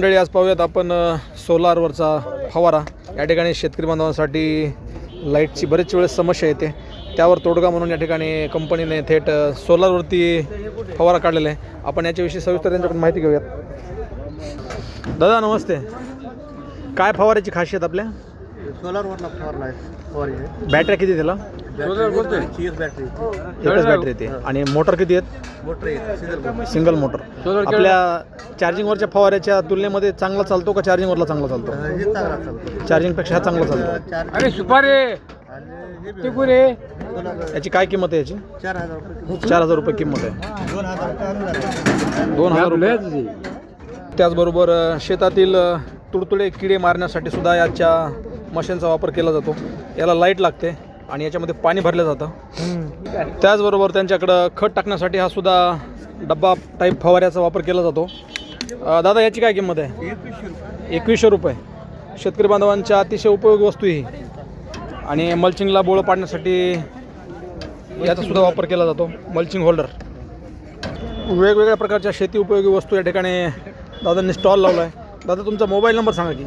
मंडळी आज पाहूयात आपण सोलारवरचा फवारा. या ठिकाणी शेतकरी बांधवांसाठी लाईटची बरेच वेळेस समस्या येते. त्यावर तोडगा म्हणून या ठिकाणी कंपनीने थेट सोलारवरती फवारा काढलेला आहे. आपण याच्याविषयी सविस्तर त्यांच्याकडून माहिती घेऊयात. दादा नमस्ते. काय फवाऱ्याची खासियत आपल्या? सोलारवरला फवारला आहे फवारी. आहे बॅटऱ्या किती त्याला? एकच बॅटरी येते. आणि मोटर किती आहेत? मोटर आहे सिझर सिंगल मोटर आपल्या चार्जिंगवरच्या फवाऱ्याच्या तुलनेमध्ये चांगला चालतो का चार्जिंगवरला चांगला चालतो? हे चांगला चालतो. चार्जिंगपेक्षा हा चांगला चालतो. अरे सुपारी! टिकुरे याची काय किंमत आहे याची? चार हजार रुपये चार हजार रुपये किंमत आहे. दोन हजार रुपये. दोन हजार रुपये. त्याचबरोबर अ, शेतातील अ, तुडतुडे किडे मारण्यासाठी सुद्धा याच्या मशीनचा वापर केला जातो. याला लाइट लागते. आणि याच्यामध्ये पाणी भरलं जातं. त्याचबरोबर त्यांच्याकडं खत टाकण्यासाठी हा सुद्धा डब्बा टाईप फवाऱ्याचा वापर केला जातो. दादा याची काय किंमत आहे? एकवीसशे रुपये. एकवीसशे रुपये शेतकरी बांधवांच्या अतिशय उपयोगी वस्तू ही. आणि मल्चिंगला बोळं पाडण्यासाठी याचा सुद्धा वापर केला जातो मल्चिंग होल्डर वेगवेगळ्या प्रकारच्या शेती उपयोगी वस्तू या ठिकाणी दादांनी स्टॉल लावला आहे दादा तुमचा मोबाईल नंबर सांगा की.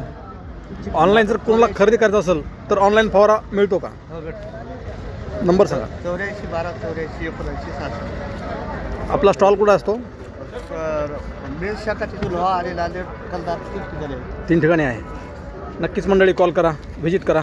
ऑनलाईन जर कोणाला खरेदी करायचं असेल तर ऑनलाईन फवारा मिळतो का? हो भेटतो नंबर सांगा. चौऱ्याऐंशी बारा चौऱ्याऐंशी एकोणऐंशी सात आपला स्टॉल कुठं असतो? मेन लोहा आहे. तीन ठिकाणी आहे. नक्कीच मंडळी कॉल करा व्हिजिट करा.